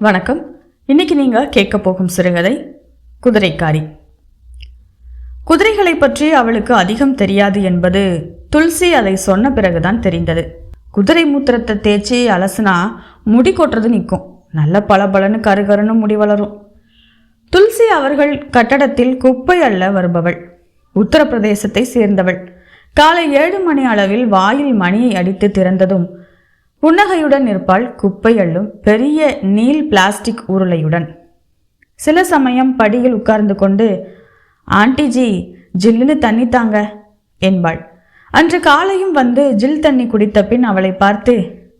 வணக்கம். இன்னைக்கு நீங்கள் கேட்க போகும் சிறுகதை குதிரைக்காரி. குதிரைகளை பற்றி அவளுக்கு அதிகம் தெரியாது என்பது துளசி அதை சொன்ன பிறகுதான் தெரிந்தது. குதிரை மூத்திரத்தை தேய்ச்சி அலசுனா முடி கொட்டுறது நிற்கும். நல்ல பளபளன்னு கருகருன்னு முடி வளரும். துளசி அவர்கள் கட்டடத்தில் குப்பை அள்ள வருபவள். உத்தரப்பிரதேசத்தை சேர்ந்தவள். காலை ஏழு மணி அளவில் வாயில் மணியை அடித்து திறந்ததும் புன்னகையுடன் இருப்பாள் குப்பை அள்ளும் பெரிய நீல் பிளாஸ்டிக் உருளையுடன். சில சமயம் படியில் உட்கார்ந்து கொண்டு ஆண்டிஜி ஜில்லுன்னு தண்ணி தாங்க என்பாள். அன்று காலையும் வந்து ஜில் தண்ணி குடித்த பின் அவளை பார்த்து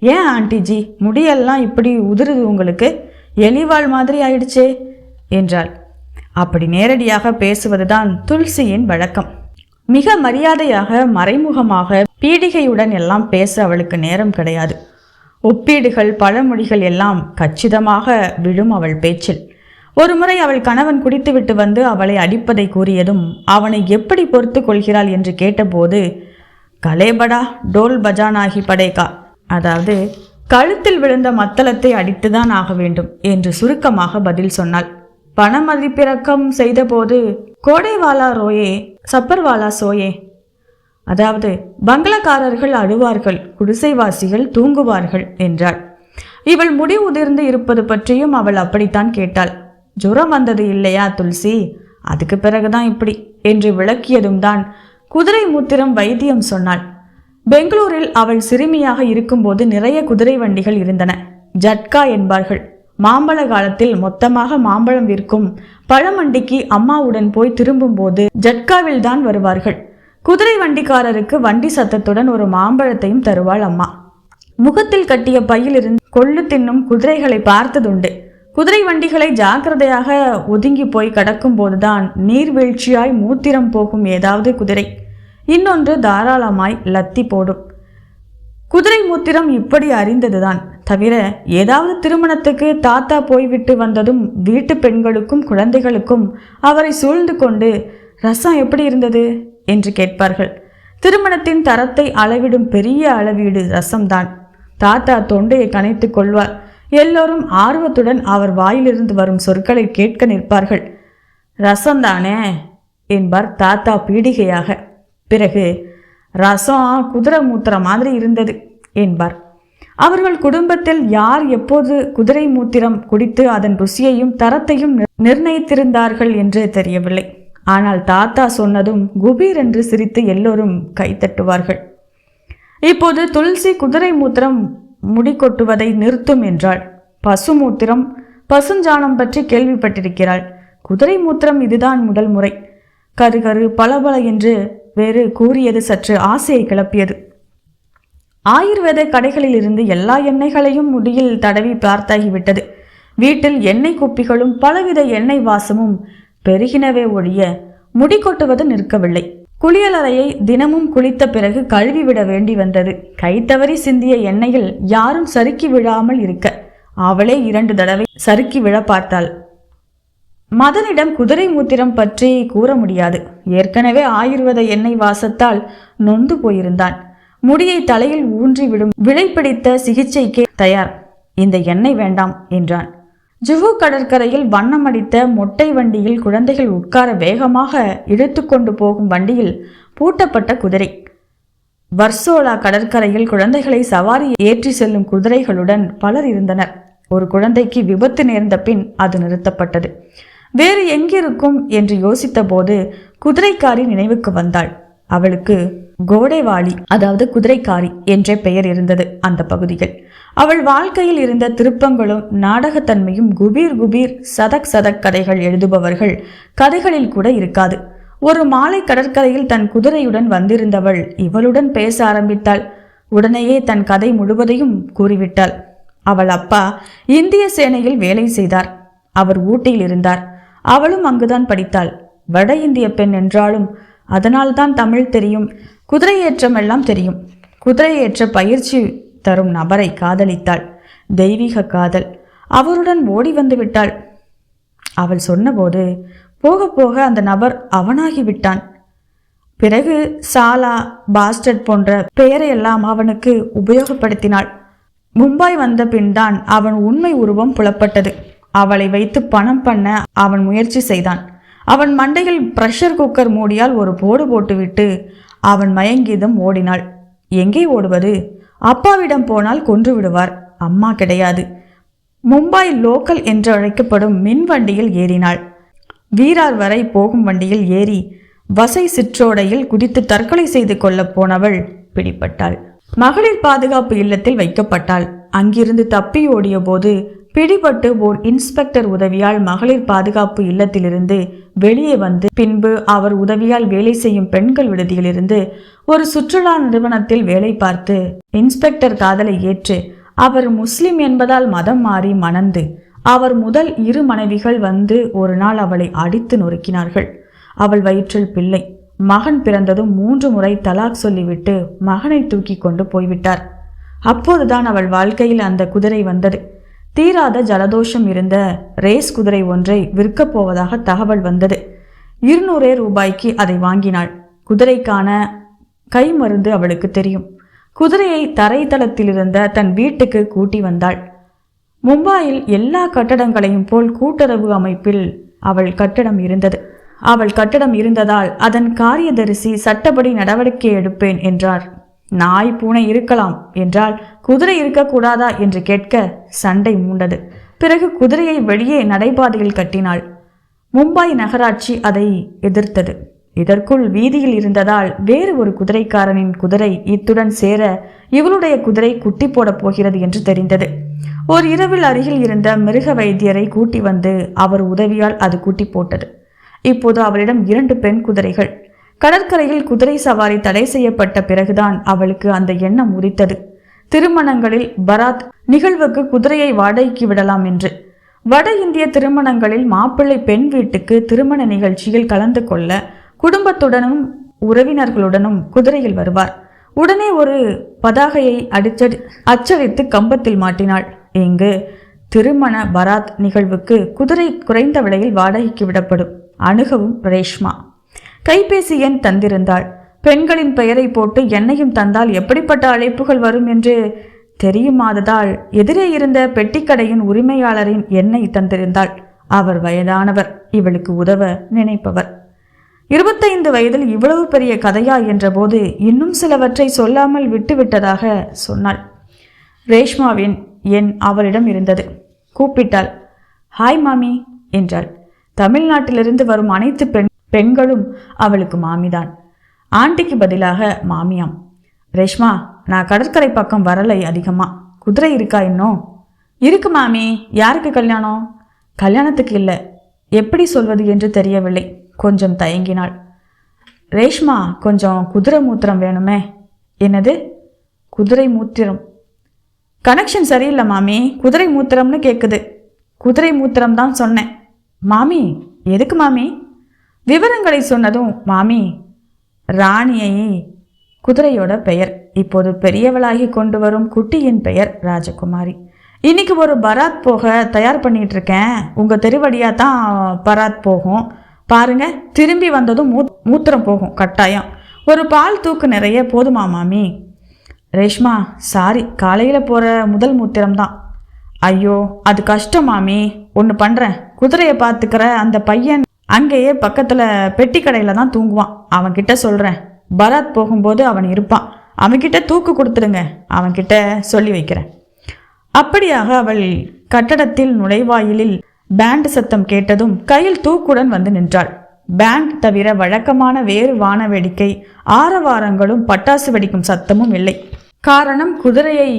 ஏன் ஆண்டிஜி முடியெல்லாம் இப்படி உதிருது உங்களுக்கு? எலிவாள் மாதிரி ஆயிடுச்சே என்றாள். அப்படி நேரடியாக பேசுவதுதான் துல்சியின் வழக்கம். மிக மரியாதையாக மறைமுகமாக பீடிகையுடன் எல்லாம் பேச அவளுக்கு நேரம் கிடையாது. ஒப்பீடுகள் பழமொழிகள் எல்லாம் கச்சிதமாக விழும் அவள் பேச்சில். ஒருமுறை அவள் கணவன் குடித்துவிட்டு வந்து அவளை அடிப்பதை கூறியதும் அவனை எப்படி பொறுத்து கொள்கிறாள்? என்று கேட்டபோது கலேபடா டோல் பஜானாகி படேகா. அதாவது கழுத்தில் விழுந்த மத்தளத்தை அடித்துதான் ஆக வேண்டும் என்று சுருக்கமாக பதில் சொன்னாள். பண மதிப்பிறக்கம் செய்தபோது கோடைவாலா ரோயே சப்பர்வாலா சோயே. அதாவது பங்களாக்காரர்கள் அழுவார்கள் குடிசைவாசிகள் தூங்குவார்கள் என்றாள். இவள் முடி உதிர்ந்து இருப்பது பற்றியும் அவள் அப்படித்தான் கேட்டாள். ஜுரம் வந்தது இல்லையா துளசி அதுக்கு பிறகுதான் இப்படி என்று விளக்கியதும் தான் குதிரை மூத்திரம் வைத்தியம் சொன்னாள். பெங்களூரில் அவள் சிறுமியாக இருக்கும்போது நிறைய குதிரை வண்டிகள் இருந்தன. ஜட்கா என்பார்கள். மாம்பழ காலத்தில் மொத்தமாக மாம்பழம் விற்கும். பழமண்டிக்கு அம்மாவுடன் போய் திரும்பும்போது ஜட்காவில் தான் வருவார்கள். குதிரை வண்டிக்காரருக்கு வண்டி சத்தத்துடன் ஒரு மாம்பழத்தையும் தருவாள் அம்மா. முகத்தில் கட்டிய பையிலிருந்து கொள்ளு தின்னும் குதிரைகளை பார்த்ததுண்டு. குதிரை வண்டிகளை ஜாக்கிரதையாக ஒதுங்கி போய் கடக்கும் போதுதான் நீர்வீழ்ச்சியாய் மூத்திரம் போகும் ஏதாவது குதிரை. இன்னொன்று தாராளமாய் லத்தி போடும். குதிரை மூத்திரம் இப்படி அறிந்ததுதான். தவிர ஏதாவது திருமணத்துக்கு தாத்தா போய்விட்டு வந்ததும் வீட்டு பெண்களுக்கும் குழந்தைகளுக்கும் அவரை சூழ்ந்து கொண்டு ரசம் எப்படி இருந்தது? என்று கேட்பார்கள். திருமணத்தின் தரத்தை அளவிடும் பெரிய அளவீடு ரசம்தான். தாத்தா தொண்டையை கனைத்து கொள்வார். எல்லோரும் ஆர்வத்துடன் அவர் வாயிலிருந்து வரும் சொற்களை கேட்க நிற்பார்கள். ரசம்தானே? என்பார் தாத்தா பீடிகையாக. பிறகு ரசம் குதிரை மூத்துற மாதிரி இருந்தது என்பார். அவர்கள் குடும்பத்தில் யார் எப்போது குதிரை மூத்திரம் குடித்து அதன் ருசியையும் தரத்தையும் நிர்ணயித்திருந்தார்கள் என்று தெரியவில்லை. ஆனால் தாத்தா சொன்னதும் குபீர் என்று சிரித்து எல்லோரும் கைத்தட்டுவார்கள் இப்போது துளசி குதிரை மூத்திரம் முடி கொட்டுவதை நிறுத்தும் என்றாள். பசு மூத்திரம் பசுஞ்சாணம் பற்றி கேள்விப்பட்டிருக்கிறாள். குதிரை மூத்திரம் இதுதான் முதல் முறை. கரு பளபள என்று வேறு கூறியது சற்று ஆசையை கிளப்பியது. ஆயுர்வேத கடைகளில் இருந்து எல்லா எண்ணெய்களையும் முடியில் தடவி பார்த்தாகிவிட்டது. வீட்டில் எண்ணெய் குப்பிகளும் பலவித எண்ணெய் வாசமும் பெருகினவே ஒழிய முடி கொட்டுவது நிற்கவில்லை. குளியலறையை தினமும் குளித்த பிறகு கழுவி விட வேண்டி வந்தது. கைத்தவறி சிந்திய எண்ணெயில் யாரும் சறுக்கி விழாமல் இருக்க அவளே இரண்டு தடவை சறுக்கி விழ பார்த்தாள். மதனிடம் குதிரை மூத்திரம் பற்றி கூற முடியாது. ஏற்கனவே ஆயுர்வேத எண்ணெய் வாசத்தால் நொந்து போயிருந்தான். முடியை தலையில் ஊன்றி விடும் விலை பிடித்த சிகிச்சைக்கே தயார். இந்த எண்ணெய் வேண்டாம் என்றான். ஜுஹு கடற்கரையில் வண்ணமடித்த மொட்டை வண்டியில் குழந்தைகள் உட்கார வேகமாக இழுத்து கொண்டு போகும் வண்டியில் பூட்டப்பட்ட குதிரை. வர்சோலா கடற்கரையில் குழந்தைகளை சவாரி ஏற்றி செல்லும் குதிரைகளுடன் பலர் இருந்தனர். ஒரு குழந்தைக்கு விபத்து நேர்ந்த பின் அது நிறுத்தப்பட்டது. வேறு எங்கிருக்கும்? என்று யோசித்தபோது குதிரைக்காரி நினைவுக்கு வந்தாள். அவளுக்கு கோடைவாளி அதாவது குதிரைக்காரி என்ற பெயர் இருந்தது அந்த பகுதியில். அவள் வாழ்க்கையில் இருந்த திருப்பங்களும் நாடகத்தன்மையும் குபீர் குபீர் சதக் சதக் கதைகள் எழுதுபவர்கள் கதைகளில் கூட இருக்காது. ஒரு மாலை கடற்கரையில் தன் குதிரையுடன் வந்திருந்தவள் இவளுடன் பேச ஆரம்பித்தாள். உடனேயே தன் கதை முழுவதையும் கூறிவிட்டாள். அவள் அப்பா இந்திய சேனையில் வேலை செய்தார். அவர் ஊட்டியில் இருந்தார். அவளும் அங்குதான் படித்தாள். வட இந்திய பெண் என்றாலும் அதனால்தான் தமிழ் தெரியும் குதிரையேற்றம் எல்லாம் தெரியும். குதிரையேற்ற பயிற்சி தரும் நபரை காதலித்தாள். தெய்வீக காதல். அவருடன் ஓடி வந்து விட்டாள். அவள் சொன்னபோது போக போக அந்த நபர் அவனாகி விட்டான். பிறகு சாலா பாஸ்டட் போன்ற பெயரையெல்லாம் அவனுக்கு உபயோகப்படுத்தினாள். மும்பாய் வந்த பின்தான் அவன் உண்மை உருவம் புலப்பட்டது. அவளை வைத்து பணம் பண்ண அவன் முயற்சி செய்தான். அவன் மண்டையில் பிரஷர் குக்கர் மூடியால் ஒரு போடு போட்டுவிட்டு அவன் மயங்கிதம் ஓடினாள். எங்கே ஓடுவது? அப்பாவிடம் போனால் கொன்று விடுவார். அம்மா கிடையாது. மும்பாய் லோக்கல் என்று அழைக்கப்படும் மின் வண்டியில் ஏறினாள். வீரார் வரை போகும் வண்டியில் ஏறி வசை சிற்றோடையில் குதித்து தற்கொலை செய்து கொள்ளப் போனவள் பிடிபட்டாள். மகளிர் பாதுகாப்பு இல்லத்தில் வைக்கப்பட்டாள். அங்கிருந்து தப்பி ஓடிய போது பிடிபட்டு ஓர் இன்ஸ்பெக்டர் உதவியால் மகளிர் பாதுகாப்பு இல்லத்திலிருந்து வெளியே வந்து பின்பு அவர் உதவியால் வேலை செய்யும் பெண்கள் விடுதியிலிருந்து ஒரு சுற்றுலா நிறுவனத்தில் வேலை பார்த்து இன்ஸ்பெக்டர் காதலை ஏற்று அவர் முஸ்லிம் என்பதால் மதம் மாறி மணந்து அவர் முதல் இரு மனைவிகள் வந்து ஒரு நாள் அவளை அடித்து நொறுக்கினார்கள். அவள் வயிற்றில் பிள்ளை. மகன் பிறந்ததும் மூன்று முறை தலாக் சொல்லிவிட்டு மகனை தூக்கி கொண்டு போய்விட்டார். அப்போதுதான் அவள் வாழ்க்கையில் அந்த குதிரை வந்தது. தீராத ஜலதோஷம் இருந்த ரேஸ் குதிரை ஒன்றை விற்கப் போவதாக தகவல் வந்தது. இருநூறே ரூபாய்க்கு அதை வாங்கினாள். குதிரைக்கான கை மருந்து அவளுக்கு தெரியும். குதிரையை தரைத்தளத்திலிருந்த தன் வீட்டுக்கு கூட்டி வந்தாள். மும்பாயில் எல்லா கட்டடங்களையும் போல் கூட்டுறவு அமைப்பில் அவள் கட்டடம் இருந்தது. அவள் கட்டடம் இருந்ததால் அதன் காரியதரிசி சட்டப்படி நடவடிக்கை எடுப்பேன் என்றார். நாய் பூனை இருக்கலாம் என்றால் குதிரை இருக்கக்கூடாதா என்று கேட்க சண்டை மூண்டது. பிறகு குதிரையை வெளியே நடைபாதையில் கட்டினாள். மும்பாய் நகராட்சி அதை எதிர்த்தது. இதற்குள் வீதியில் இருந்ததால் வேறு ஒரு குதிரைக்காரனின் குதிரை இத்துடன் சேர இவளுடைய குதிரை குட்டி போடப் போகிறது என்று தெரிந்தது. ஓர் இரவில் அருகில் இருந்த மிருக வைத்தியரை கூட்டி வந்து அவர் உதவியால் அது கூட்டி போட்டது. இப்போது அவரிடம் இரண்டு பெண் குதிரைகள் கடற்கரையில் குதிரை சவாரி தடை செய்யப்பட்ட பிறகுதான் அவளுக்கு அந்த எண்ணம் உரித்தது திருமணங்களில் பராத் நிகழ்வுக்கு குதிரையை வாடகைக்கு விடலாம் என்று. வட இந்திய திருமணங்களில் மாப்பிள்ளை பெண் வீட்டுக்கு திருமண நிகழ்ச்சியில் கலந்து கொள்ள குடும்பத்துடனும் உறவினர்களுடனும் குதிரையில் வருவார். உடனே ஒரு பதாகையை அடிச்சடி அச்சடித்து கம்பத்தில் மாட்டினாள். இங்கு திருமண பராத் நிகழ்வுக்கு குதிரை குறைந்த விலையில் வாடகைக்கு விடப்படும். அணுகவும் ரேஷ்மா. கைபேசி எண் தந்திருந்தாள். பெண்களின் பெயரை போட்டு என்னையும் தந்தால் எப்படிப்பட்ட அழைப்புகள் வரும் என்று தெரியுமாததால் எதிரே இருந்த பெட்டிக்கடையின் உரிமையாளரின் எண்ணை தந்திருந்தாள். அவர் வயதானவர் இவளுக்கு உதவ நினைப்பவர். இருபத்தைந்து வயதில் இவ்வளவு பெரிய கதையா என்றபோது இன்னும் சிலவற்றை சொல்லாமல் விட்டுவிட்டதாக சொன்னாள். ரேஷ்மாவின் எண் அவரிடம் இருந்தது. கூப்பிட்டாள். ஹாய் மாமி என்றாள். தமிழ்நாட்டிலிருந்து வரும் அனைத்து பெண் பெண்களும் அவளுக்கு மாமிதான். ஆண்டிக்கு பதிலாக மாமியாம். ரேஷ்மா நான் கடற்கரை பக்கம் வரலை அதிகமா. குதிரை இருக்கா இன்னும் இருக்கு மாமி. யாருக்கு கல்யாணம்? கல்யாணத்துக்கு இல்லை. எப்படி சொல்வது என்று தெரியவில்லை. கொஞ்சம் தயங்கினாள். ரேஷ்மா கொஞ்சம் குதிரை மூத்திரம் வேணுமே. என்னது? குதிரை மூத்திரம். கனெக்ஷன் சரியில்லை மாமி. குதிரை மூத்திரம்னு கேட்குது குதிரை மூத்திரம் தான் சொன்னேன். மாமி எதுக்கு மாமி? விவரங்களை சொன்னதும் மாமி ராணியை குதிரையோட பெயர். இப்போது பெரியவளாகி கொண்டு வரும் குட்டியின் பெயர் ராஜகுமாரி. இன்னைக்கு ஒரு பராத் போக தயார் பண்ணிட்டு இருக்கேன் உங்க தெருவழியா தான் பராத் போகும். பாருங்க திரும்பி வந்ததும் மூ மூத்திரம் போகும் கட்டாயம். ஒரு பால் தூக்கு நிறைய போதுமா மாமி? ரேஷ்மா சாரி காலையில் போகிற முதல் மூத்திரம் தான். ஐயோ அது கஷ்டம் மாமி. ஒன்று பண்ணுறேன் குதிரையை பார்த்துக்கிற அந்த பையன் அங்கேயே பக்கத்தில் பெட்டி கடையில் தான் தூங்குவான். அவன்கிட்ட சொல்கிறேன் பராத் போகும்போது அவன் இருப்பான். அவன்கிட்ட தூக்கு கொடுத்துருங்க அவன்கிட்ட சொல்லி வைக்கிறேன். அப்படியாக அவள் கட்டடத்தில் நுழைவாயிலில் பேண்ட் சத்தம் கேட்டதும் கையில் தூக்குடன் வந்து நின்றாள். பேண்ட் தவிர வழக்கமான வேறு வான வேடிக்கை ஆரவாரங்களும் பட்டாசு வெடிக்கும் சத்தமும் இல்லை. காரணம் குதிரையை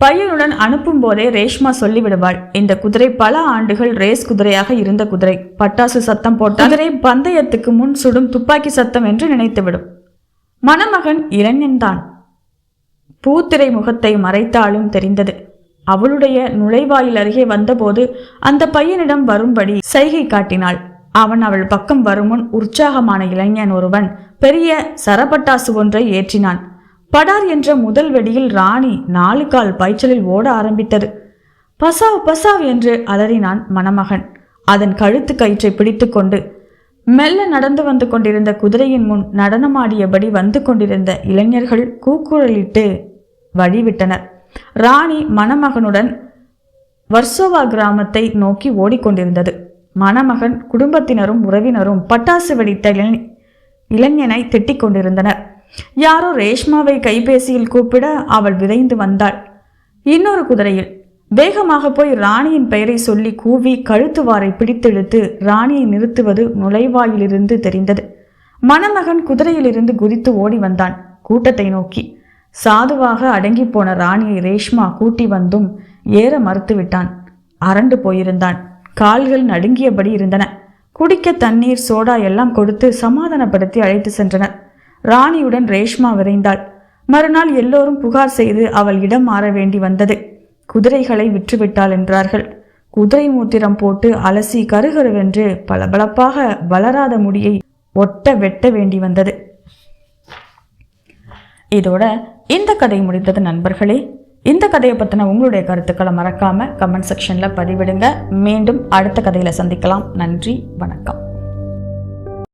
பையனுடன் அனுப்பும் போதே ரேஷ்மா சொல்லிவிடுவாள் இந்த குதிரை பல ஆண்டுகள் ரேஸ் குதிரையாக இருந்த குதிரை. பட்டாசு சத்தம் போட்ட குதிரை பந்தயத்துக்கு முன் சுடும் துப்பாக்கி சத்தம் என்று நினைத்துவிடும். மணமகன் இளைஞன்தான் பூத்திரை முகத்தை மறைத்தாலும் தெரிந்தது. அவளுடைய நுழைவாயில் அருகே வந்தபோது அந்த பையனிடம் வரும்படி சைகை காட்டினாள். அவன் அவள் பக்கம் வருமுன் உற்சாகமான இளைஞன் ஒருவன் பெரிய சரபட்டாசு ஒன்றை ஏற்றினான். படார் என்ற முதல் வெடியில் ராணி நாலு கால் பாய்ச்சலில் ஓட ஆரம்பித்தது. பசாவ் பசாவ் என்று அலறினான் மணமகன். அதன் கழுத்து கயிற்றை பிடித்துக்கொண்டு மெல்ல நடந்து வந்து கொண்டிருந்த குதிரையின் முன் நடனமாடியபடி வந்து கொண்டிருந்த இளைஞர்கள் கூக்குரலிட்டு வழிவிட்டனர். ராணி மணமகனுடன் வர்சோவா கிராமத்தை நோக்கி ஓடிக்கொண்டிருந்தது. மணமகன் குடும்பத்தினரும் உறவினரும் பட்டாசு வெடித்த இளைஞனை திட்டிக் கொண்டிருந்தனர். யாரோ ரேஷ்மாவை கைபேசியில் கூப்பிட அவள் விரைந்து வந்தாள். இன்னொரு குதிரையில் வேகமாக போய் ராணியின் பெயரை சொல்லி கூவி கழுத்துவாரை பிடித்தெடுத்து ராணியை நிறுத்துவது நுழைவாயிலிருந்து தெரிந்தது. மணமகன் குதிரையிலிருந்து குதித்து ஓடி வந்தான். கூட்டத்தை நோக்கி சாதுவாக அடங்கிப் போன ராணியை ரேஷ்மா கூட்டி வந்தும் ஏற மறுத்துவிட்டான் அரண்டு போயிருந்தான். கால்கள் நடுங்கியபடி இருந்தன. குடிக்க தண்ணீர் சோடா எல்லாம் கொடுத்து சமாதானப்படுத்தி அழைத்து சென்றனர். ராணியுடன் ரேஷ்மா விரைந்தாள். மறுநாள் எல்லோரும் புகார் செய்து அவள் இடம் மாற வேண்டி வந்தது. குதிரைகளை விற்றுவிட்டாள் என்றார்கள். குதிரை மூத்திரம் போட்டு அலசி கருகருவென்று பளபளப்பாக வளராத முடியை ஒட்ட வெட்ட வேண்டி வந்தது. இதோட இந்த கதை முடிந்தது நண்பர்களே. இந்த கதையை பற்றின உங்களுடைய கருத்துக்களை மறக்காம கமெண்ட் செக்ஷனில் பதிவிடுங்க. மீண்டும் அடுத்த கதையில் சந்திக்கலாம். நன்றி வணக்கம்.